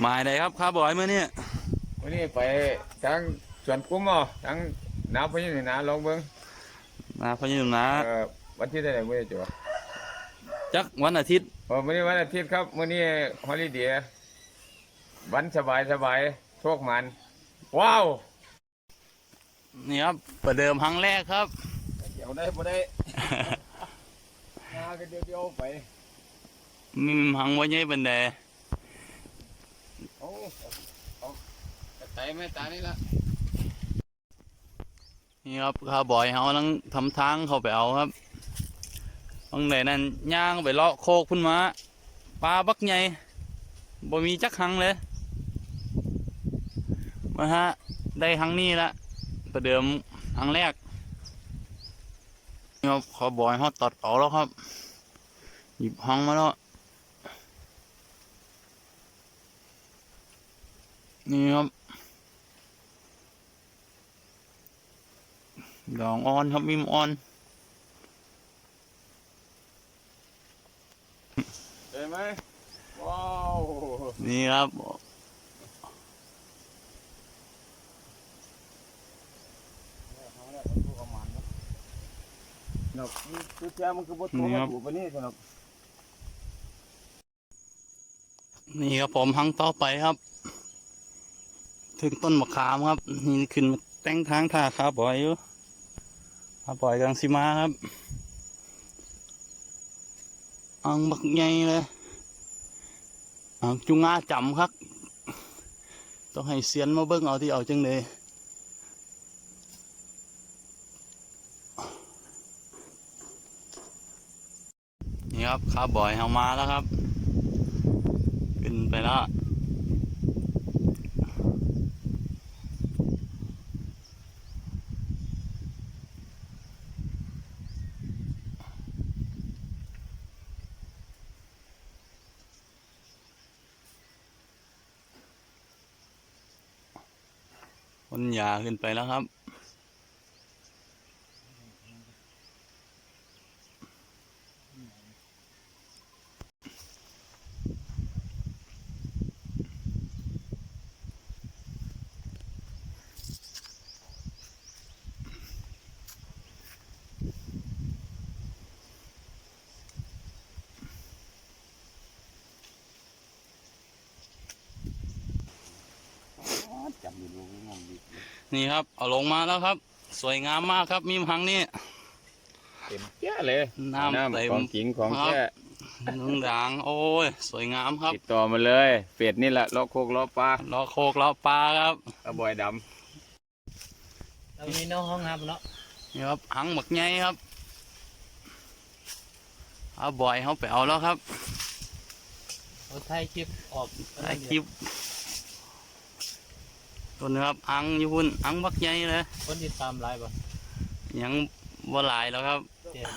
หมายใดครับข้าบอยเมื่อนี้วันนี้ไปทางสวนกุ้งอะทางน้ำพะยูนาลองเบิ้งมาพยุงนะเอ่อวันที่เท่าไหร่ไม่ได้จ้ะจักวันอาทิตย์เออวันนี้วันอาทิตย์ครับวันนี้ฮอลิเดย์วันสบายสบายโชคมัน ว้าวนี่ครับประเดิมครั้งแรกครับเดี๋ยวได้บ่ได้มากันเดียวเดียวๆไป มีหังไว้ใหญ่บันไดโอ้เอา ไตไม่ตานี่ละนี่ครับข้าบอยเขากำลังทำทางเข้าไปเอาครับบางไหนนั่นย่างไปเลาะโคกพุ่นมาปลาบักใหญ่บ่มีจักครั้งเลยมาฮะได้ครั้งนี้ละประเดิมครั้งแรกนี่ครับข้าบอยเขาตัดออกแล้วครับ หยิบห้องมาแล้ว นี่ครับดองอ่อนครับมิมอ่อนเห็นไหมว้าว นี่ครับนกตัวแท้มันคือบตัวมาถูกปะนี่สนุกนี่ครับผมหังต่อไปครับ ถึงต้นมะขามครับ นี่ขึ้นมาแต่งทางท่าขาบอยอยู่ขาบอยกำลังสิมาครับอังบักใหญ่เลยอังจุงอาจำครับ ต้องให้เสียนมาเบิ้งเอาที่เอาจังเลยนี่ครับขาบอยเอามาแล้วครับ ขึ้นไปแล้ว คนยาขึ้นไปแล้วครับ นี่ครับ เอาลงมาแล้วครับ สวยงามมากครับ มีพังนี่เต็มแก่เลย น้ำเต็มของจริงของแท้นุ่งด่าง โอ้ย สวยงามครับ ติดต่อมาเลยเป็ดนี่แหละล้อโคกล้อปลาล้อโคกล้อปลาครับกระบอยดเรามีน้องห้องครับเนาะนี่ครับหังหมักไงครับเอาบ่อยเขาไปเอาแล้วครับเราถ่ายคลิปออกถ่ายคลิป ตัวนี้ครับหังอยู่พุ่นหังบักใหญ่เลยคนติดตามไลฟ์ป่ะยังบ่หลายแล้วครับเจ็บ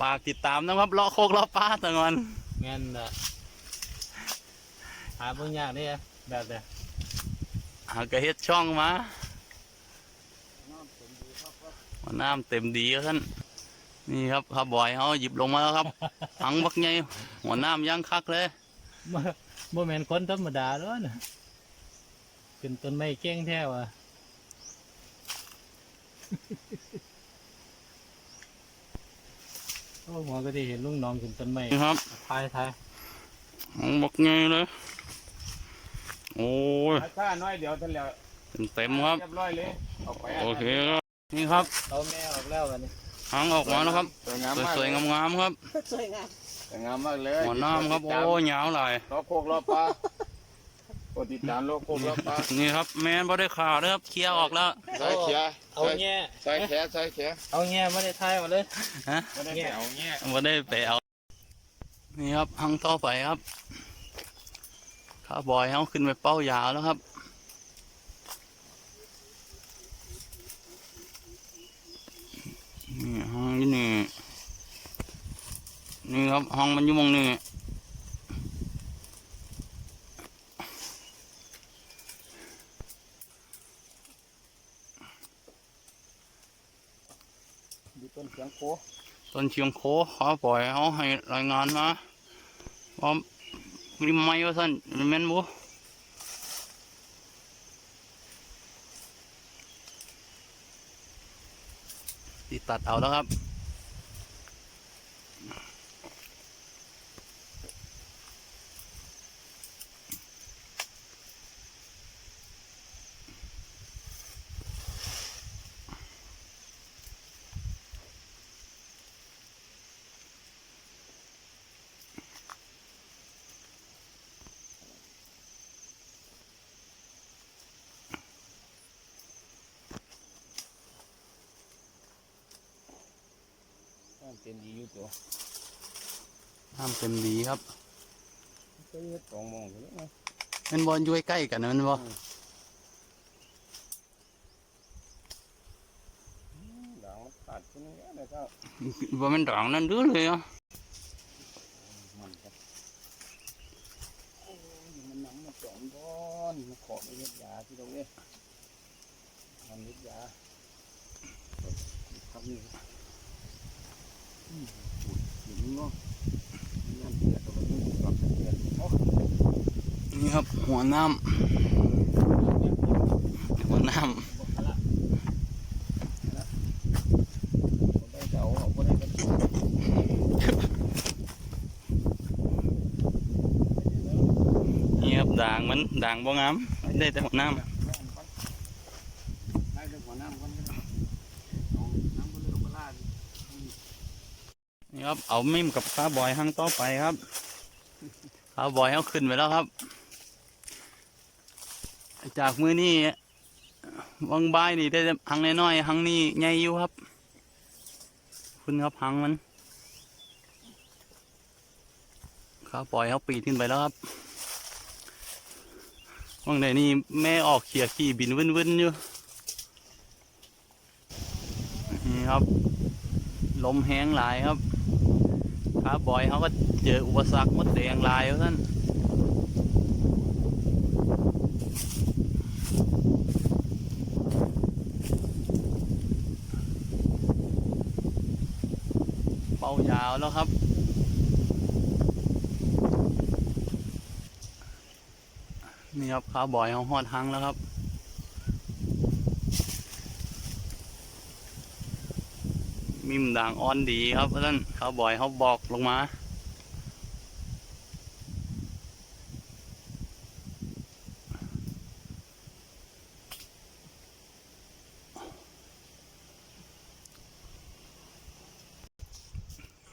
ฝากติดตามนะครับล้อโคกล้อปลาตะงอนแม่นอะหาเบิ่งยากเด้อแบบเนี้ยหากระเฮ็ดช่องมาว่าน้ำเต็มดีครับท่านนี่ครับข้าบ่อยเขาหยิบลงมาแล้วครับหังบักใหญ่หัวน้ำยังคักเลยบ่บ่แม่นคนธรรมดาเด้อนะ ขึ้นต้นไม้เก่งแท้ว่ะโอ้หัวก็ได้เห็นลุงน้องขึ้นต้นไม้นี่ครับถ่ายถ่ายหังบักใหญ่เลยโอ้ยำถ้าน้อยเดี๋ยวท่านแล้วเต็มๆครับเรียบร้อยเลยเอาไปโอเคครับนี่ครับเอาแม่ออกแล้ววันนี้หางออกมาแล้วครับสวยงามมากสวยๆงามๆครับสวยงามมากเลยหัวน้ำครับโอ้ยาวหลายล้อโคกล้อปลาโปร ดติดตามล้อโคกล้อปลานี่ครับ แมนบ่ได้ข่าวเลยครับเคลียร์ออกแล้วใส่เขียเอาแง่ใส่แขใส่แขเอาแง่ไม่ได้ถ่ายมาเลยฮะไม่ได้ไปเอาเงี้ยบ่ได้ไปเอานี่ครับหางต่อไปครับข้าบอยเขาขึ้นไปเป้ายาวแล้วครับนี่ห้องอยู่นี่นี่ครับห้องมันอยู่หมองนี่ ต้นเชียงโค ต้นเชียงโคเขาปล่อยเขาให้รายงานมาว่ามีไม้ว่าสั้นมีแม่นบุติตัดเอาแล้วครับ เป็นดีอยู่ตัวห้ามเต็มดีครับก็เฮ็ดสองโมงอยู่แล้วนะเป็นบอลอยู่ใกล้ๆกันนะแมันบอด่างมันขาดคนนี้นะครับว่ามันด่างนั่นเดื้อเลยอะมันครับโอ้ยมันน้ำมันจอมก้อนมันขอไม่เฮ็ดยาที่ตรงนี้มันเฮ็ดยาครับนี่อืมอยู่ นี่ครับหัวน้ำหัวน้ำนี่ครับด่างมันด่างบ่งาม ได้แต่หัวน้ได้แต่หัวน้ำกันเอาน้ำก็เลยเอามาลาดำ นี่ครับ เอามิมกับข้าบอยห้างต่อไปครับข้าบอยเขาขึ้นไปแล้วครับ จากมือนี่วังบายนี่ได้แต่หังน้อยๆหังนี่ใหญ่อยู่ครับ คุณครับหังมันข้าบอยเขาปีนขึ้นไปแล้วครับวังไหนนี่แม่ออกเขี่ยขี่บินวิ่นๆอยู่ นี่ครับ ลมแห้งหลายครับาบอยเขาก็เจออุปสรรคมดแดงลายแล้วท่านเป้ายาวแล้วครับนี่ครับขาบอยเขาหอดหังแล้วครับ มิมด่างอ่อนดีครับท่านเขาบ่อยเขาบอกลงมา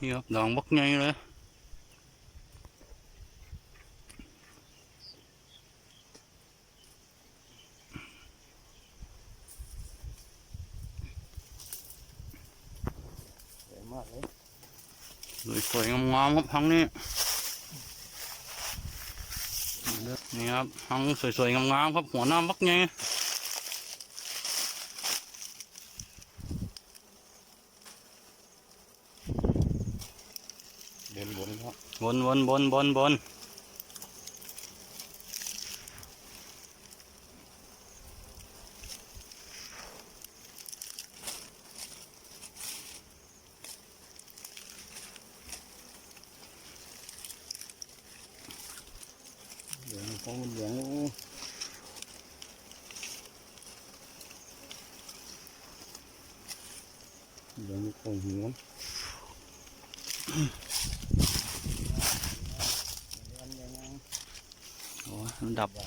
นี่ครับดองบักไงเลย สวยมากเลย ส วยๆงามๆครับทั้งนี้นี่ครับทั้งสวยๆงามๆครับหัวหน้าบักใหญ่เดินวนครับบนบนบนบนบน ของมันเหลืองเหลืองของหัวโอ้ยมันดับนี่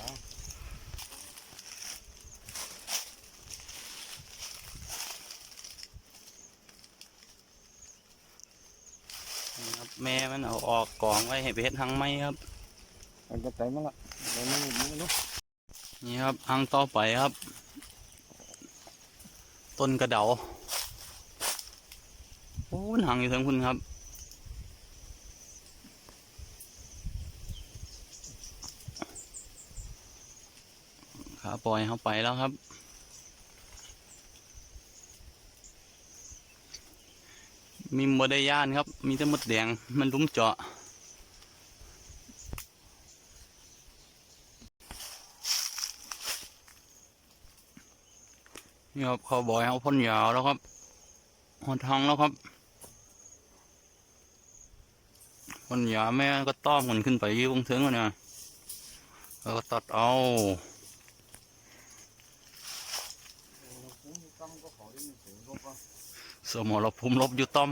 ครับแม่มันเอาออกกล่องไว้ให้ไปเฮ็ดหังไม้ครับ มันจะไตมาละเดี๋ยวมั นี่ครับหังต่อไปครับ ต้นกระเดาโอ้มันหังอยู่ทางคุณครับขาปล่อยเขาไปแล้วครับ มีมบไดย่านครับ มีแต่มดแดงมันลุ้มเจาะ นี่ครับเขาบอยเขาพ่นยาวแล้วครับหดทางแล้วครับพ่นยาแม่ก็ต้อมมันขึ้นไปยี่วงเทิงอะเนี่ยแล้วก็ตัดเอาสมอได้มีเสียงก็สมรภูมิลบอยู่ต้อม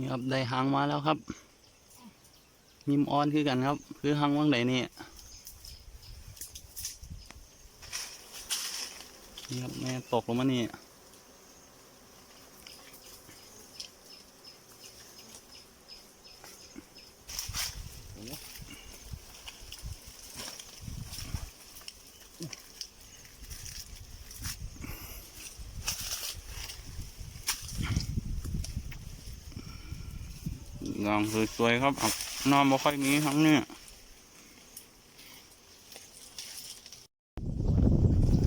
นี่ครับได้หางมาแล้วครับมิมออนคือกันครับ คือหางว่างไหนนี่นี่ครับแม่ตกลงมานี่ งองสวยๆครับนอนบ่ค่อยมีครั้งเนี่ย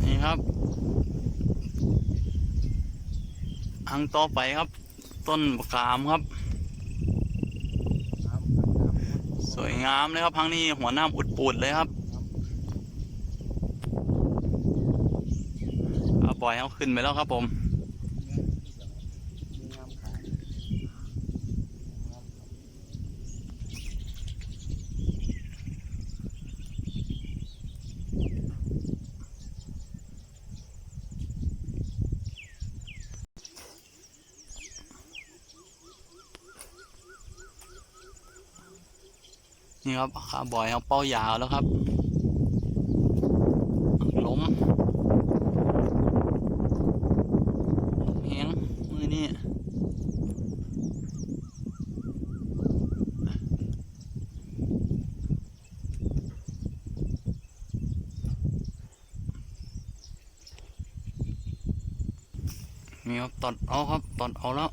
นี่ครับหางต่อไปครับ ต้นบะขามครับ สวยงามเลยครับพังนี้หัวหน้าอุดปูดเลยครับอาบอยเขาขึ้นไปแล้วครับผม งามขา นี่ครับขาบอยเขาเป้ายาวแล้วครับล้มแหงมือนี่นี่ครับตอดเอาครับตอดเอาแล้ว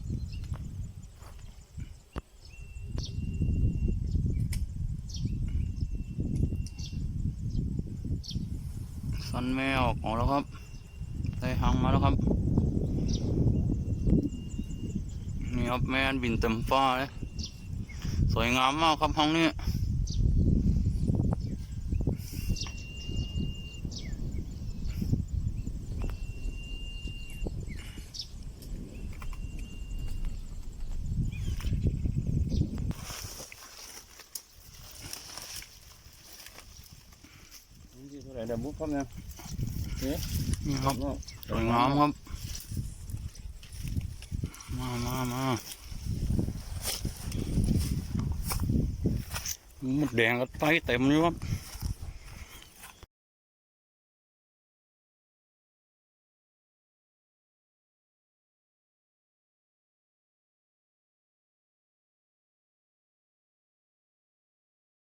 แม่ออกออกแล้วครับได้หางมาแล้วครับ นี่ครับแม่บินเต็มฟ้าเลยสวยงามมากครับห้องนี้นี่เท่าไหร่เดี๋ยวมุกครับเนี่ย นี่ครับสวยงามครับ มามามาหมดแดงก็ไตเต็มเลยครับ